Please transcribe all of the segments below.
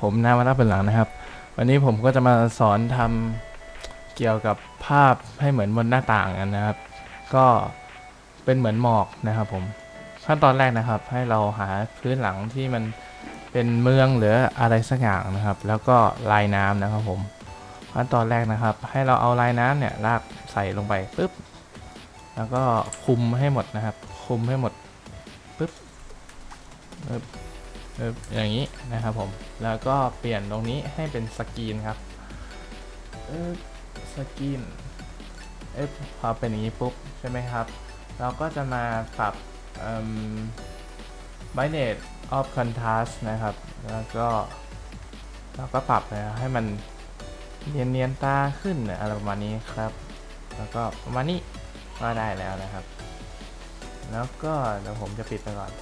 ผมนาวรัตน์เป็นหลังนะครับ วันนี้ผมก็จะมาสอนทำเกี่ยวกับภาพให้เหมือนบนหน้าต่างกันนะครับ ก็เป็นเหมือนหมอกนะครับผมขั้นตอนแรกนะครับ ให้เราหาพื้นหลังที่มันเป็นเมืองหรืออะไรสักอย่างนะครับ แล้วก็ลายน้ำนะครับผมขั้นตอนแรกนะครับ ให้เราเอาลายน้ำเนี่ยลากใส่ลงไปปุ๊บแล้วก็คุมให้หมดนะครับ คุมให้หมดปุ๊บปุ๊บปุ๊บ อย่างนี้นะครับผม แล้วก็เปลี่ยนตรงนี้ให้เป็นสกรีนครับเออสกรีนเอ๊ะพอเป็นอย่างนี้ปุ๊บใช่ไหมครับ เราก็จะมาปรับเอิ่ม brightness of contrast นะครับ แล้วก็เราก็ปรับนะให้มันเนียนเนียนๆตาขึ้นอะไรประมาณนี้ครับ แล้วก็ประมาณนี้ก็ได้แล้วนะครับ แล้วก็เดี๋ยวผมจะปิดไปก่อน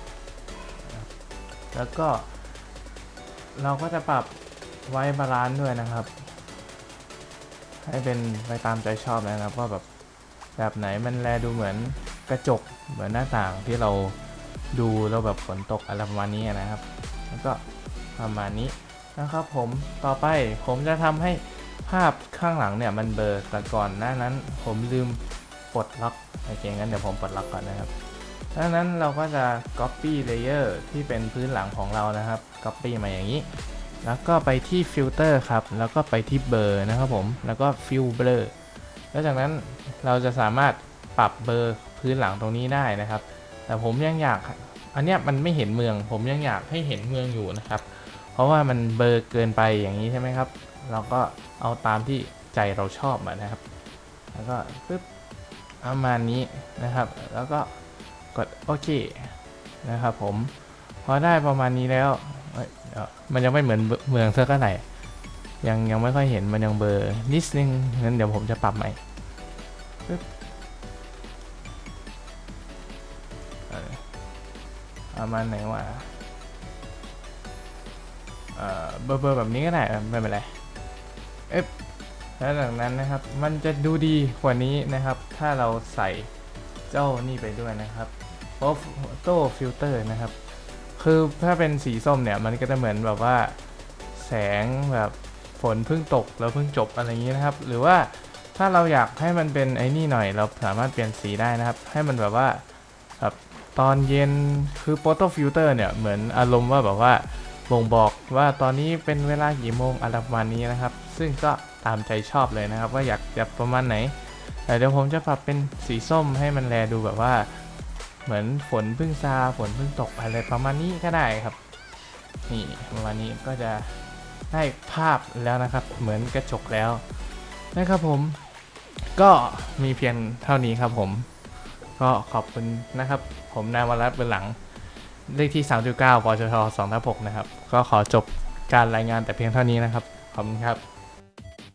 แล้วก็ เราก็จะปรับไว้บาลานซ์ด้วยนะครับ ให้เป็นไปตามใจชอบนะครับว่าแบบแบบไหนมันแลดูเหมือนกระจกเหมือนหน้าต่างที่เราดูแล้วแบบฝนตกอะไรประมาณนี้นะครับ แล้วก็ประมาณนี้นะครับผมต่อไปผมจะทำให้ภาพข้างหลังเนี่ยมันเบลอแต่ก่อนหน้านั้น ผมลืมปลดล็อกโอเคงั้นเดี๋ยวผมปลดล็อกก่อนนะครับ ดังนั้นเราก็จะ copy layer ที่เป็นพื้นหลังของเรานะครับ copy มาอย่างนี้ แล้วก็ไปที่ฟิลเตอร์ครับ แล้วก็ไปที่เบอร์นะครับผม แล้วก็ฟิลเบอร์แล้วจากนั้นเราจะสามารถปรับเบอร์พื้นหลังตรงนี้ได้นะครับ แต่ผมยังอยาก อันเนี้ยมันไม่เห็นเมือง ผมยังอยากให้เห็นเมืองอยู่นะครับ เพราะว่ามันเบลอเกินไปอย่างนี้ใช่ไหมครับ เราก็เอาตามที่ใจเราชอบนะครับ แล้วก็ปึ๊บประมาณนี้นะครับ แล้วก็ กดโอเคนะครับผม พอได้ประมาณนี้แล้วมันยังไม่เหมือนเมืองเท่าไหร่ยังยังไม่ค่อยเห็นมันยังเบอร์นิดนึงงั้นเดี๋ยวผมจะปรับใหม่ปึ๊บประมาณไหนวะเอ่อเบอร์เบอร์แบบนี้ก็ได้ไม่เป็นไรเอ๊ะแล้วจากนั้นนะครับ มันจะดูดีกว่านี้นะครับ ถ้าเราใส่เจ้านี่ไปด้วยนะครับ Photo Filter นะครับ คือถ้าเป็นสีส้มเนี่ยมันก็จะเหมือนแบบว่าแสงแบบฝนเพิ่งตกแล้วเพิ่งจบอะไรอย่างนี้นะครับ หรือว่าถ้าเราอยากให้มันเป็นไอ้นี่หน่อยเราสามารถเปลี่ยนสีได้นะครับ ให้มันแบบว่าแบบตอนเย็นคือโ h โตฟิลเตอร์เนี่ยเหมือนอารมณ์ว่าแบบว่าบ่งบอกว่าตอนนี้เป็นเวลากี่โมงอะไรประมาณนี้นะครับ ซึ่งก็ตามใจชอบเลยนะครับ ว่าอยากจะประมาณไหนแต่เดี๋ยวผมจะปรับเป็นสีส้มให้มันแลดูแบบว่า เหมือนฝนเพิ่งซาฝนเพิ่งตกอะไรประมาณนี้ก็ได้ครับ นี่ประมาณนี้ก็จะได้ภาพแล้วนะครับ เหมือนกระจกแล้วนะครับผม ก็มีเพียงเท่านี้ครับผม ก็ขอบคุณนะครับ ผมนายวรัตน์เบืนหลัง เลขที่ 3.9ปชท2ทับ6นะครับ ก็ขอจบการรายงานแต่เพียงเท่านี้นะครับ ขอบคุณครับ